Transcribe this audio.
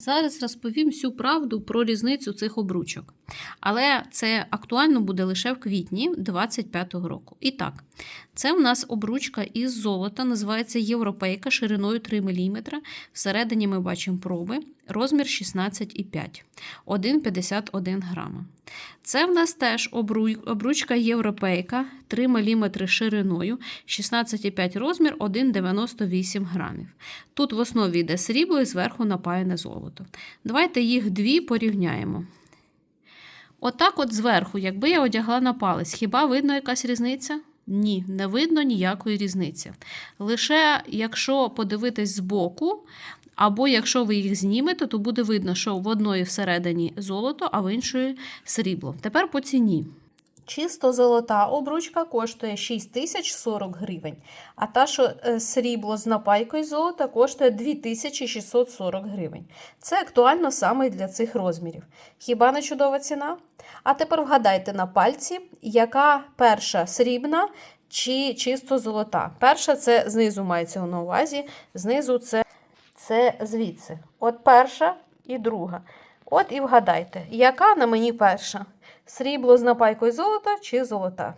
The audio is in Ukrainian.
Зараз розповім всю правду про різницю цих обручок. Але це актуально буде лише в квітні 25-го року. І так, це в нас обручка із золота, називається Європейка шириною 3 мм. Всередині ми бачимо проби, розмір 16,5, 1,51 грама. Це в нас теж обручка Європейка 3 мм шириною, 16,5 розмір, 1,98 грамів. Тут в основі йде срібло і зверху напаяне золото. Давайте їх дві порівняємо. Отак от зверху, якби я одягла на палець, хіба видно якась різниця? Ні, не видно ніякої різниці. Лише якщо подивитись збоку, або якщо ви їх знімете, то буде видно, що в одної всередині золото, а в іншої срібло. Тепер по ціні. Чисто золота обручка коштує 6040 гривень, а та, що е, срібло з напайкою золота, коштує 2640 гривень. Це актуально саме для цих розмірів. Хіба не чудова ціна? А тепер вгадайте на пальці, яка перша срібна чи чисто золота. Перша це знизу мається на увазі, знизу це, це звідси. От перша і друга. От і вгадайте, яка на мені перша? Срібло з напайкою золота чи золота?